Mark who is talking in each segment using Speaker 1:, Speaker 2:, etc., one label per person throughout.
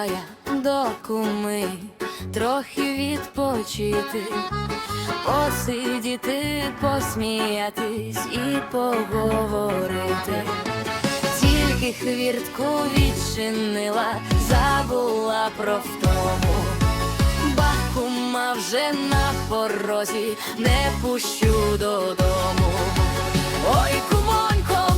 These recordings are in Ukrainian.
Speaker 1: Миколая до куми трохи відпочити, посидіти, посміятись і поговорити. Тільки хвіртку відчинила, забула про втому. Бакума вже на порозі не пущу додому. Ой, кумонько,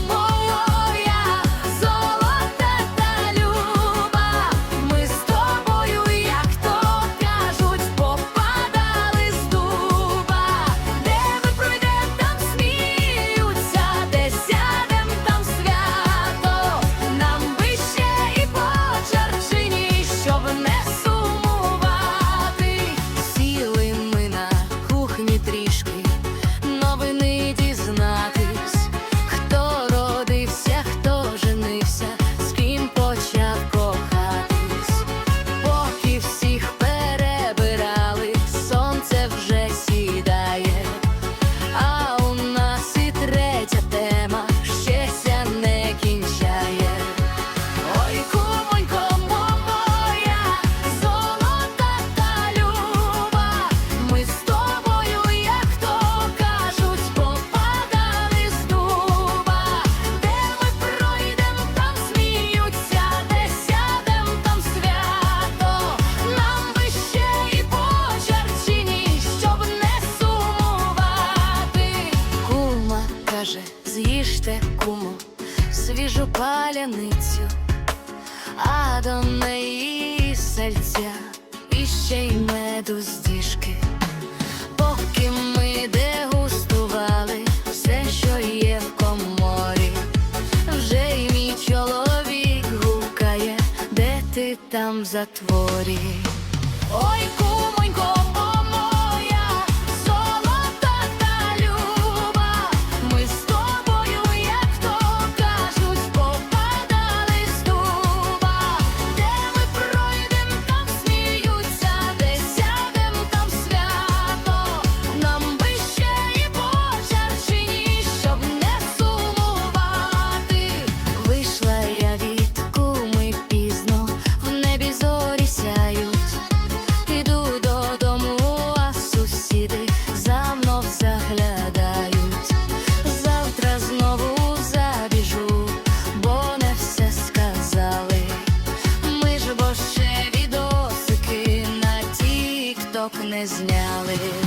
Speaker 1: ріжу паляницю, а до неї сальця і ще й меду з діжки, поки ми дегустували все, що є в коморі, вже й мій чоловік гукає, де ти там затворі. Ой, не зняли.